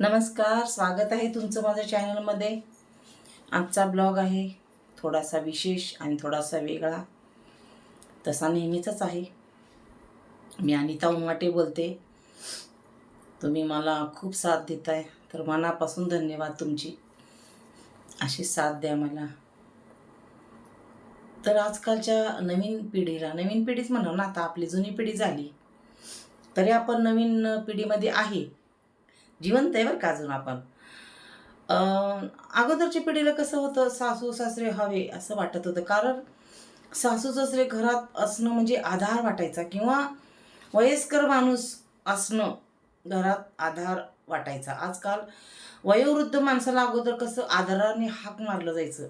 नमस्कार स्वागत आहे तुमचं माझ्या चॅनलमध्ये. आजचा ब्लॉग आहे थोडासा विशेष आणि थोडासा वेगळा. तसा नेहमीचाच आहे. मी अनिता उमाटे बोलते. तुम्ही मला खूप साथ देताय तर मनापासून धन्यवाद तुमची. अशी साथ द्या मला. तर आजकालच्या नवीन पिढीला नवीन पिढीच म्हणा ना आता आपली जुनी पिढी झाली तरी आपण नवीन पिढीमध्ये आहे. जिवंत आहे बरं का अजून आपण. अगोदरच्या पिढीला कसं होतं सासू सासरे हवे असं वाटत होतं. कारण सासू सासरे घरात असणं म्हणजे आधार वाटायचा किंवा वयस्कर माणूस असणं घरात आधार वाटायचा. आजकाल वयोवृद्ध माणसाला अगोदर कसं आधाराने हाक मारलं जायचं.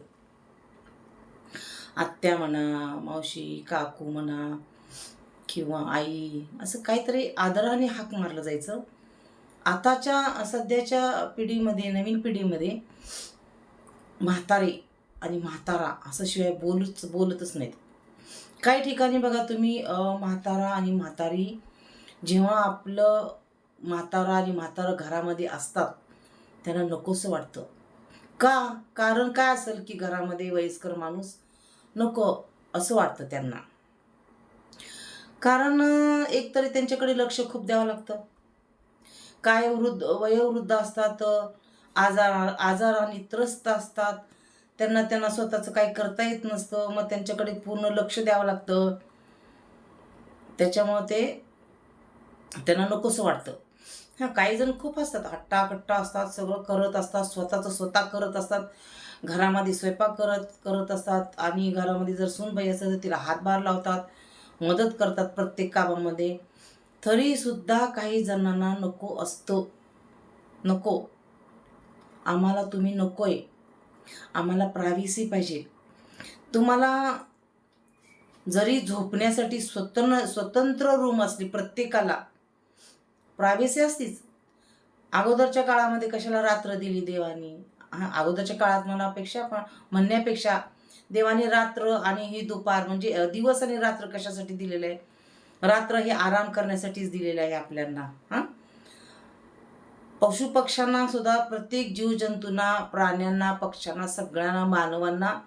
आत्या म्हणा मावशी काकू म्हणा किंवा आई असं काहीतरी आदराने हाक मारलं जायचं. आताच्या सध्याच्या पिढीमध्ये नवीन पिढीमध्ये म्हातारे आणि म्हातारा असं शिवाय बोलच बोलतच नाहीत. काही ठिकाणी बघा तुम्ही म्हातारा आणि म्हातारी जेव्हा आपलं म्हातारा आणि म्हातारं घरामध्ये असतात त्यांना नकोसं वाटतं. का? कारण काय असेल की घरामध्ये वयस्कर माणूस नको असं वाटतं त्यांना. कारण एकतरी त्यांच्याकडे लक्ष खूप द्यावं लागतं. काय वृद्ध वयोवृद्ध असतात आजार आजाराने त्रस्त असतात. त्यांना त्यांना स्वतःचं काही करता येत नसतं. मग त्यांच्याकडे पूर्ण लक्ष द्यावं लागतं. त्याच्यामुळं ते त्यांना नकोसं वाटतं. हां काही जण खूप असतात. हट्टा कट्टा असतात सगळं करत असतात. स्वतःचं स्वतः करत असतात. घरामध्ये स्वयंपाक करत करत असतात. आणि घरामध्ये जर सूनबाई असेल तर तिला हातभार लावतात. मदत करतात प्रत्येक कामामध्ये. तरीसुद्धा काही जणांना नको असतो. नको. आम्हाला तुम्ही नकोय. आम्हाला प्रायव्हसी पाहिजे. तुम्हाला जरी झोपण्यासाठी स्वतंत्र स्वतंत्र रूम असली प्रत्येकाला प्रायव्हसी असतीच. अगोदरच्या काळामध्ये कशाला रात्र दिली देवानी? हा अगोदरच्या काळात मनापेक्षा पण म्हणण्यापेक्षा देवाने रात्र आणि ही दुपार म्हणजे दिवस आणि रात्र कशासाठी दिलेलं आहे? रात्र हे आराम करण्यासाठीच दिलेलं आहे आपल्यांना हां? पशुपक्ष्यांना सुद्धा प्रत्येक जीवजंतूंना प्राण्यांना पक्ष्यांना सगळ्यांना मानवांना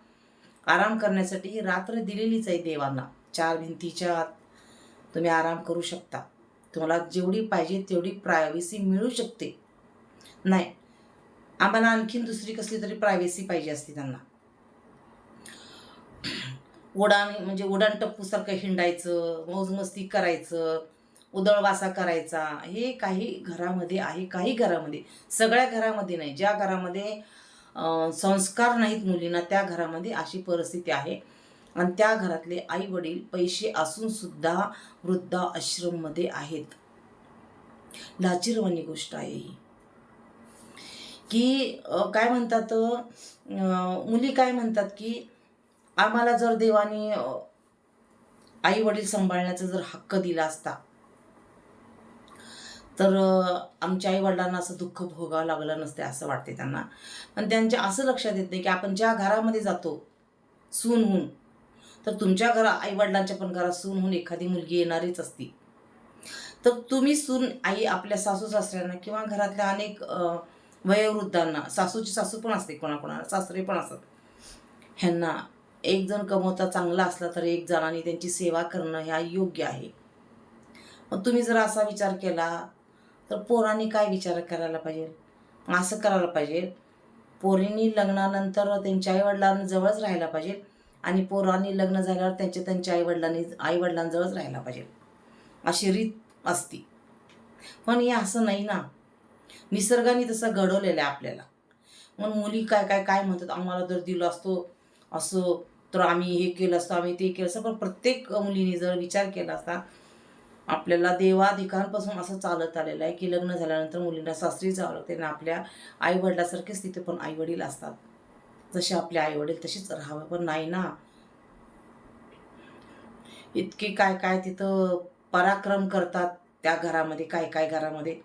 आराम करण्यासाठी ही रात्र दिलेलीच आहे देवांना. चार भिंतीच्या आत तुम्ही आराम करू शकता. तुम्हाला जेवढी पाहिजे तेवढी प्रायव्हसी मिळू शकते. नाही आम्हाला आणखीन दुसरी कसली तरी प्रायव्हसी पाहिजे असते त्यांना. उडान म्हणजे उडान टप्पूसारखं हिंडायचं मौजमस्ती करायचं उदळवासा करायचा हे काही घरामध्ये आहे काही घरामध्ये. सगळ्या घरामध्ये नाही. ज्या घरामध्ये संस्कार नाहीत मुलींना त्या घरामध्ये अशी परिस्थिती आहे. आणि त्या घरातले आई वडील पैसे असूनसुद्धा वृद्धा आश्रममध्ये आहेत. लाचिरवाणी गोष्ट आहे ही. की काय म्हणतात मुली काय म्हणतात की आम्हाला जर देवाने आई वडील सांभाळण्याचा जर हक्क दिला असता तर आमच्या आई वडिलांना असं दुःख भोगावं लागलं नसते असं वाटते त्यांना. पण त्यांच्या असं लक्षात येत नाही की आपण ज्या घरामध्ये जातो सून होऊन तर तुमच्या घरा आई वडिलांच्या पण घरात सून होऊन एखादी मुलगी येणारीच असती. तर तुम्ही सून आई आपल्या सासू सासऱ्यांना किंवा घरातल्या अनेक वयोवृद्धांना सासूची सासू पण असते कोणाकोणाला सासरे पण असतात ह्यांना एक जण कमवता चांगला असला तर एक जणांनी त्यांची सेवा करणं ह्या योग्य आहे. मग तुम्ही जर असा विचार केला तर पोरांनी काय विचार करायला पाहिजे? असं करायला पाहिजे पोरींनी लग्नानंतर त्यांच्या आईवडिलांजवळच राहायला पाहिजे आणि पोरांनी लग्न झाल्यावर त्यांच्या त्यांच्या आईवडिलांनी आईवडिलांजवळच राहायला पाहिजे. अशी रीत असती. पण हे असं नाही ना. निसर्गाने तसं घडवलेलं आहे आपल्याला. मग मुली काय काय काय म्हणतात? आम्हाला जर दिलं असतो असं तर आम्ही हे केलं असतं आम्ही ते केलं असतं. पण प्रत्येक मुलीने जर विचार केला असता आपल्याला देवाधिकांपासून असं चालत आलेलं आहे की लग्न झाल्यानंतर मुलींना सासरी जावं लागते. आणि आपल्या आईवडिलासारखेच तिथे पण आईवडील असतात. जसे आपले आईवडील तसेच राहावं. पण नाही ना. इतके काय काय तिथं पराक्रम करतात त्या घरामध्ये काय काय घरामध्ये.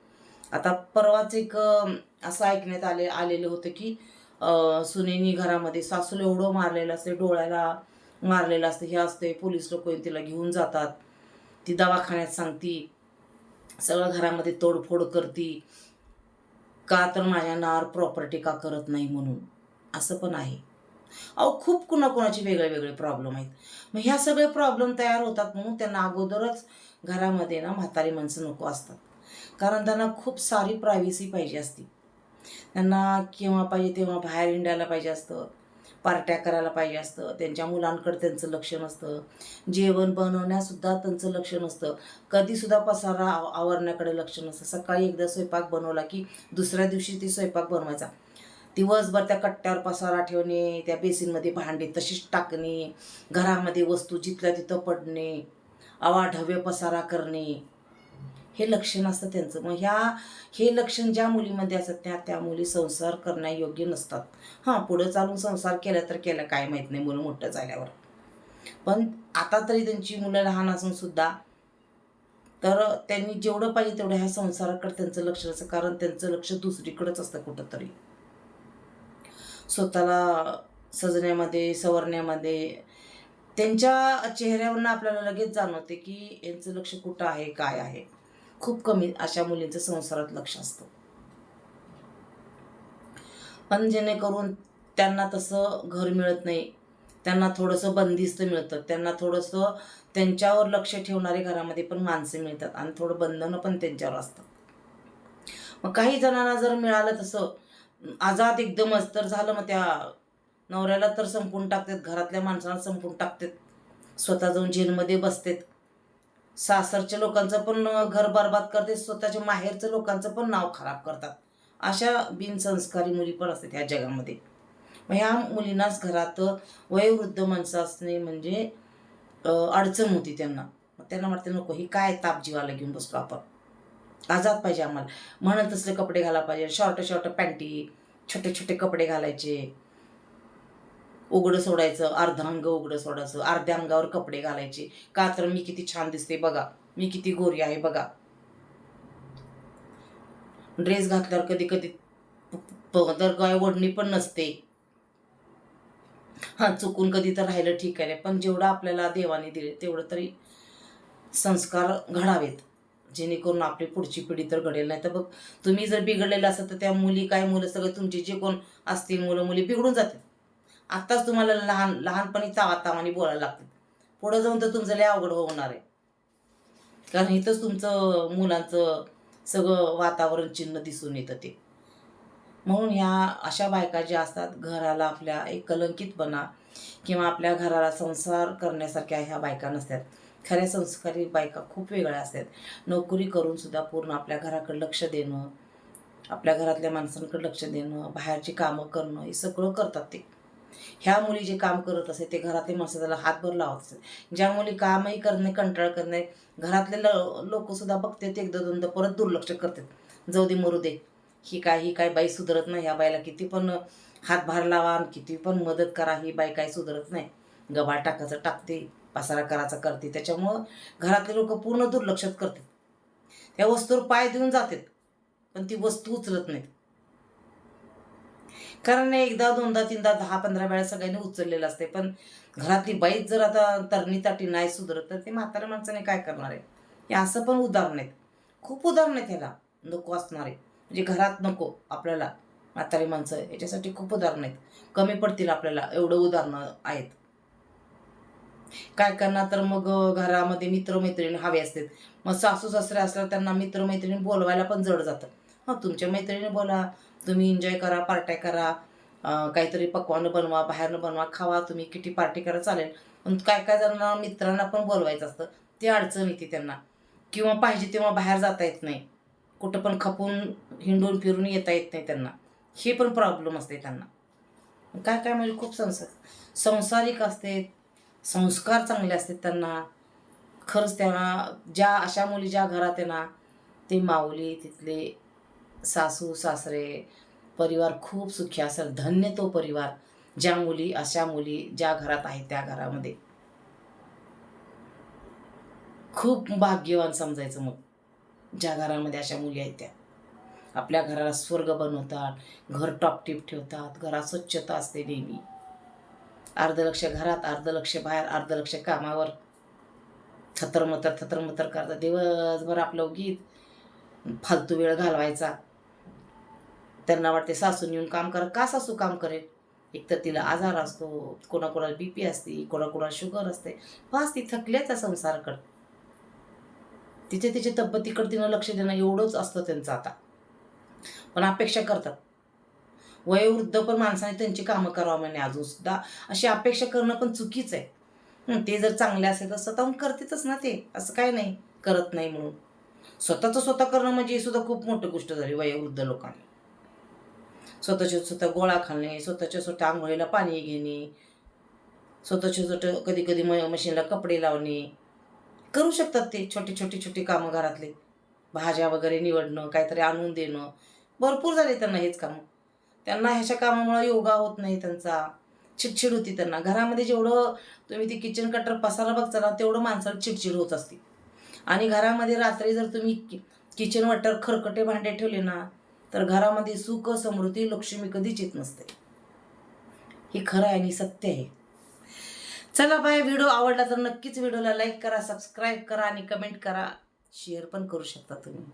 आता परवाच एक असं ऐकण्यात आले आलेलं होतं की सुनेनी घरामध्ये सासूला एवढं मारलेलं असते डोळ्याला मारलेलं असतं हे असते. पोलीस लोक येऊन तिला घेऊन जातात. ती दवाखान्यात सांगती सगळं घरामध्ये तोडफोड करती. का तर माझ्या नावावर प्रॉपर्टी का करत नाही म्हणून. असं पण आहे. अहो खूप कुणाकुणाचे वेगळे वेगळे प्रॉब्लेम आहेत. मग ह्या सगळे प्रॉब्लेम तयार होतात म्हणून त्यांना अगोदरच घरामध्ये ना म्हातारी माणसं नको असतात. कारण त्यांना खूप सारी प्रायव्हसी पाहिजे असती. त्यांना केव्हा पाहिजे तेव्हा बाहेर हिंडायला पाहिजे असतं. पार्ट्या करायला पाहिजे असतं. त्यांच्या मुलांकडे त्यांचं लक्ष नसतं. जेवण बनवण्यासुद्धा त्यांचं लक्ष नसतं. कधीसुद्धा पसारा आव- आवरण्याकडे लक्ष नसतं. सकाळी एकदा स्वयंपाक बनवला की दुसऱ्या दिवशी ती स्वयंपाक बनवायचा. दिवसभर त्या कट्ट्यावर पसारा ठेवणे त्या बेसिनमध्ये भांडी तशीच टाकणे घरामध्ये वस्तू जिथल्या तिथं पडणे अवाढव्य पसारा करणे. हे लक्षण असतं त्यांचं. मग ह्या हे लक्षण ज्या मुलीमध्ये असतात त्या त्या मुली संसार करण्यायोग्य नसतात. हां पुढं चालून संसार केला तर केला काय माहीत नाही मुलं मोठं झाल्यावर. पण आता तरी त्यांची मुलं लहान असून सुद्धा तर त्यांनी जेवढं पाहिजे तेवढं ह्या संसाराकडे त्यांचं लक्ष असतं कारण त्यांचं लक्ष दुसरीकडंच असतं कुठंतरी. स्वतःला सजण्यामध्ये सवरण्यामध्ये त्यांच्या चेहऱ्यावरनं आपल्याला लगेच जाणवते की यांचं लक्ष कुठं आहे काय आहे. खूप कमी अशा मुलींचं संसारात लक्ष असतं. पण जेणेकरून त्यांना तसं घर मिळत नाही त्यांना थोडंसं बंदिस्त मिळतं त्यांना थोडंसं त्यांच्यावर लक्ष ठेवणारे घरामध्ये पण माणसं मिळतात आणि थोडं बंधनं पण त्यांच्यावर असतात. मग काही जणांना जर मिळालं तसं आजाद एकदमच तर झालं मग त्या नवऱ्याला तर संपून टाकतात घरातल्या माणसाला संपून टाकतात. स्वतः जाऊन जेलमध्ये बसतात. सासरच्या लोकांचं पण घर बरबाद करते स्वतःच्या माहेरचं लोकांचं पण नाव खराब करतात. अशा बिनसंस्कारी मुली पण असतात ह्या जगामध्ये. मग ह्या मुलींनाच घरात वयोवृद्ध माणसं असणे म्हणजे अडचण होती त्यांना. मग त्यांना वाटते नको ही काय ताप जीवाला घेऊन बसलो आपण? आजाद पाहिजे आम्हाला. म्हणत तसले कपडे घाला पाहिजे. शॉर्ट शॉर्ट पॅन्टी छोटे छोटे कपडे घालायचे. उघडं सोडायचं अर्ध अंग उघडं सोडायचं अर्ध्या अंगावर कपडे घालायचे. का तर मी किती छान दिसते बघा. मी किती गोरी आहे बघा. ड्रेस घातल्यावर कधी कधी तर काय ओढणी पण नसते. हां चुकून कधी तर राहिलं ठीक आहे. पण जेवढं आपल्याला देवाने दिले तेवढं तरी संस्कार घडावेत. जेणेकरून आपली पुढची पिढी तर घडेल. नाही तर बघ तुम्ही जर बिघडलेलं असाल तर त्या मुली काय मुलं सगळं तुमचे जे कोण असतील मुलं मुली बिघडून जातात आत्ताच तुम्हाला लहान लहानपणी तावातावाने बोलायला लागतात पुढं जाऊन तर तुमचं लय अवघड होणार आहे. कारण इथंच तुमचं मुलांचं सगळं वातावरण चिन्ह दिसून येतं ते. म्हणून ह्या अशा बायका ज्या असतात घराला आपल्या एक कलंकितपणा किंवा आपल्या घराला संसार करण्यासारख्या ह्या बायका नसतात. खऱ्या संस्कारी बायका खूप वेगळ्या असतात. नोकरी करूनसुद्धा पूर्ण आपल्या घराकडे लक्ष देणं आपल्या घरातल्या माणसांकडे लक्ष देणं बाहेरची कामं करणं हे सगळं करतात ते. ह्या मुली जे काम करत असे ते घरातले माणसं त्याला हातभर लावत असतात ज्या मुली कामही करणे कंटाळ करणे घरातले लोक सुद्धा बघतात एकदा दोनदा परत दुर्लक्ष करतात. जाऊ दे मरू दे. ही काय ही काय बाई सुधरत नाही ह्या बाईला किती पण हातभार लावा आणि किती पण मदत करा ही बाई काय सुधरत नाही. गबाळ टाकायचं टाकते पसारा करायचा करते. त्याच्यामुळं घरातले लोक पूर्ण दुर्लक्षात करतात. त्या वस्तूवर पाय देऊन जातात पण ती वस्तू उचलत नाहीत. कारण एकदा दोनदा तीनदा दहा पंधरा वेळा सगळ्यांनी उचललेलं असते पण घरातली बाईच जर आता तरणी ताटी नाही सुधरत तर ते म्हाताऱ्या माणसाने काय करणार आहे? हे असं पण उदाहरण आहेत. खूप उदाहरण आहेत ह्याला. नको असणारे म्हणजे घरात नको आपल्याला. म्हातारी माणसं याच्यासाठी खूप उदाहरणं आहेत. कमी पडतील आपल्याला. एवढं उदाहरणं आहेत. काय करणार? तर मग घरामध्ये मित्रमैत्रिणी हवे असतात. मग सासू सासरे असल्यावर त्यांना मित्रमैत्रिणी बोलवायला पण जड जातं. हां तुमच्या मैत्रिणी बोला. तुम्ही एन्जॉय करा पार्ट्या करा काहीतरी पकवानं बनवा बाहेरनं बनवा खावा तुम्ही किती पार्टी करा चालेल. पण काय काय जणांना मित्रांना पण बोलवायचं असतं. ते अडचण येते त्यांना. किंवा पाहिजे तेव्हा बाहेर जाता येत नाही. कुठं पण खपून हिंडून फिरून येता येत नाही त्यांना. हे पण प्रॉब्लेम असते त्यांना. काय काय म्हणजे खूप संसार संसारिक असते. संस्कार चांगले असतात त्यांना. खरंच त्यांना ज्या अशा मुली ज्या घरात आहे ना ते माऊली तिथले सासू सासरे परिवार खूप सुखी असेल. धन्य तो परिवार ज्या मुली अशा मुली ज्या घरात आहेत त्या घरामध्ये. खूप भाग्यवान समजायचं मग. ज्या घरामध्ये अशा मुली आहेत त्या. आपल्या घराला स्वर्ग बनवतात घर टॉपटीप ठेवतात घरात स्वच्छता असते नेहमी. अर्ध लक्ष घरात अर्ध लक्ष बाहेर अर्ध लक्ष कामावर. थतरमतर थतरमतर करतात. दिवसभर आपलं गीत फालतू वेळ घालवायचा. त्यांना वाटते सासून येऊन काम करा का सासू काम करेल? एकतर तिला आजार असतो कोणाकोणाला बी पी असते कोणाकोणाला शुगर असते बस ती थकल्याचा संसाराकडं. तिचे तिचे तब्येतीकडे तिनं लक्ष देणं एवढंच असतं त्यांचं आता. पण अपेक्षा करतात. वयोवृद्ध पण माणसाने त्यांची कामं करावं म्हणे अजून सुद्धा अशी अपेक्षा करणं पण चुकीचं आहे. ते जर चांगले असेल तर स्वतःहून करतेच ना ते. असं काय नाही. करत नाही म्हणून. स्वतःचं स्वतः करणं म्हणजे ही सुद्धा खूप मोठी गोष्ट झाली वयोवृद्ध लोकांनी. स्वतःच्या स्वतः गोळा खाणे स्वतःच्या स्वतः आंघोळीला पाणी घेणे स्वतःच्या स्वतः कधी कधी म मशीनला कपडे लावणे. करू शकतात ते छोटे छोटे छोटे कामं घरातले. भाज्या वगैरे निवडणं काहीतरी आणून देणं. भरपूर झाले त्यांना हेच कामं. त्यांना ह्याच्या कामामुळे योगा होत नाही त्यांचा. चिडचिड होती त्यांना. घरामध्ये जेवढं तुम्ही ती किचन कटर पसारा बघता ना तेवढं माणसाला चिडचिड होत असते. आणि घरामध्ये रात्री जर तुम्ही कि किचन वटर खरकटे भांडे ठेवले ना तर घरामध्ये सुख समृद्धी लक्ष्मी कधीच येत नसते. हे खरं आहे आणि सत्य आहे. चला बाय व्हिडिओ आवडला तर नक्कीच व्हिडिओला लाईक करा सबस्क्राईब करा आणि कमेंट करा. शेअर पण करू शकता तुम्ही.